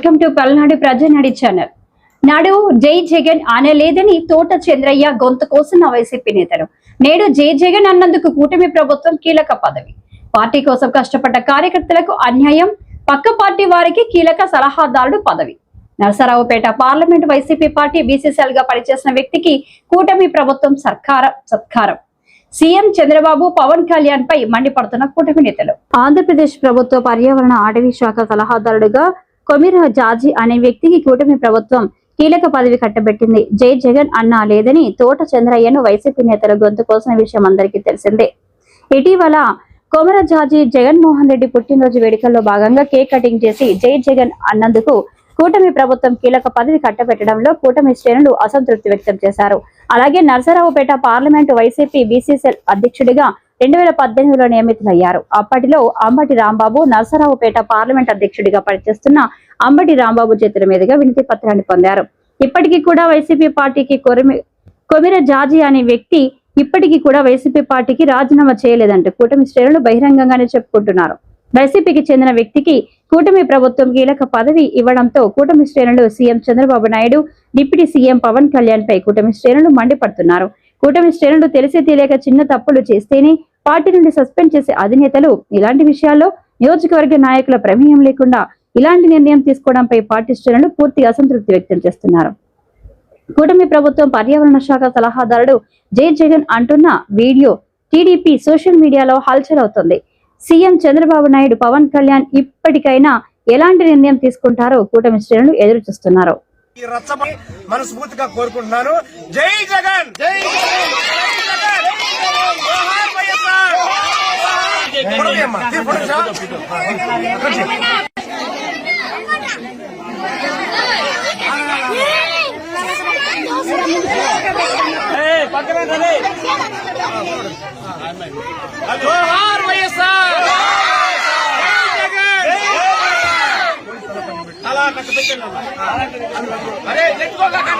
Welcome to Palnadu Prajanadi channel. నాడు జై జగన్ అనలేదని తోట చంద్రయ్య గొంతు కోసిన వైసీపీ నేతలు. నేడు జై జగన్ అన్నందుకు కూటమి ప్రభుత్వం కీలక పదవి. పార్టీ కోసం కష్టపడ్డ కార్యకర్తలకు అన్యాయం పక్క పార్టీ వారికి కీలక సలహాదారుడు పదవి. నరసరావుపేట పార్లమెంట్ వైసీపీ పార్టీ బీసీసీఎల్గా పనిచేసిన వ్యక్తికి కూటమి ప్రభుత్వం సర్కార సత్కారం. సీఎం చంద్రబాబు పవన్ కళ్యాణ్ పై మండిపడుతున్న కూటమి నేతలు. ఆంధ్రప్రదేశ్ ప్రభుత్వ పర్యావరణ అటవీ శాఖ సలహాదారుడుగా కొమిరా జార్జి అనే వ్యక్తికి కూటమి ప్రభుత్వం కీలక పదవి కట్టబెట్టింది. జై జగన్ అన్నా లేదని తోట చంద్రయ్యను వైసీపీ నేతలు గొంతు కోసిన విషయం అందరికీ తెలిసిందే. ఇటీవల కొమర జాజీ జగన్మోహన్ రెడ్డి పుట్టినరోజు వేడుకల్లో భాగంగా కేక్ కటింగ్ చేసి జై జగన్ అన్నందుకు కూటమి ప్రభుత్వం కీలక పదవి కట్టబెట్టడంలో కూటమి శ్రేణులు అసంతృప్తి వ్యక్తం చేశారు. అలాగే నరసరావుపేట పార్లమెంటు వైసీపీ బీసీసీఎల్ అధ్యక్షుడిగా రెండు వేల పద్దెనిమిదిలో నియమితులయ్యారు. అప్పటిలో అంబటి రాంబాబు నరసరావుపేట పార్లమెంట్ అధ్యక్షుడిగా పనిచేస్తున్న అంబటి రాంబాబు చేతుల మీదుగా వినతి పత్రాన్ని పొందారు. ఇప్పటికీ కూడా వైసీపీ పార్టీకి కొరిమి కొమిర జాజీ అనే వ్యక్తి ఇప్పటికీ కూడా వైసీపీ పార్టీకి రాజీనామా చేయలేదంటూ కూటమి శ్రేణులు బహిరంగంగానే చెప్పుకుంటున్నారు. వైసీపీకి చెందిన వ్యక్తికి కూటమి ప్రభుత్వం కీలక పదవి ఇవ్వడంతో కూటమి శ్రేణులు CM Chandrababu Naidu deputy CM Pawan Kalyan పై కూటమి శ్రేణులు మండిపడుతున్నారు. కూటమి శ్రేణులు తెలిసి తెలియక చిన్న తప్పులు చేస్తేనే పార్టీ నుండి సస్పెండ్ చేసే అధినేతలు ఇలాంటి విషయాల్లో నియోజకవర్గ నాయకుల ప్రమేయం లేకుండా ఇలాంటి నిర్ణయం తీసుకోవడంపై పార్టీ శ్రేణులు పూర్తి అసంతృప్తి వ్యక్తం చేస్తున్నారు. కూటమి ప్రభుత్వం పర్యావరణ శాఖ సలహాదారుడు జై జగన్ అంటున్న వీడియో టీడీపీ సోషల్ మీడియాలో హల్చల్ అవుతుంది సీఎం చంద్రబాబు నాయుడు పవన్ కళ్యాణ్ ఇప్పటికైనా ఎలాంటి నిర్ణయం తీసుకుంటారో కూటమి శ్రేణులు ఎదురు చూస్తున్నారు మనస్ఫూర్తిగా కోరుకుంటున్నాను. జై జగన్! జై జోహార్ వైఎస్ఆర్ జై జగన్ అలా కట్టు పెట్టండి అరే తెచ్చుకోకండి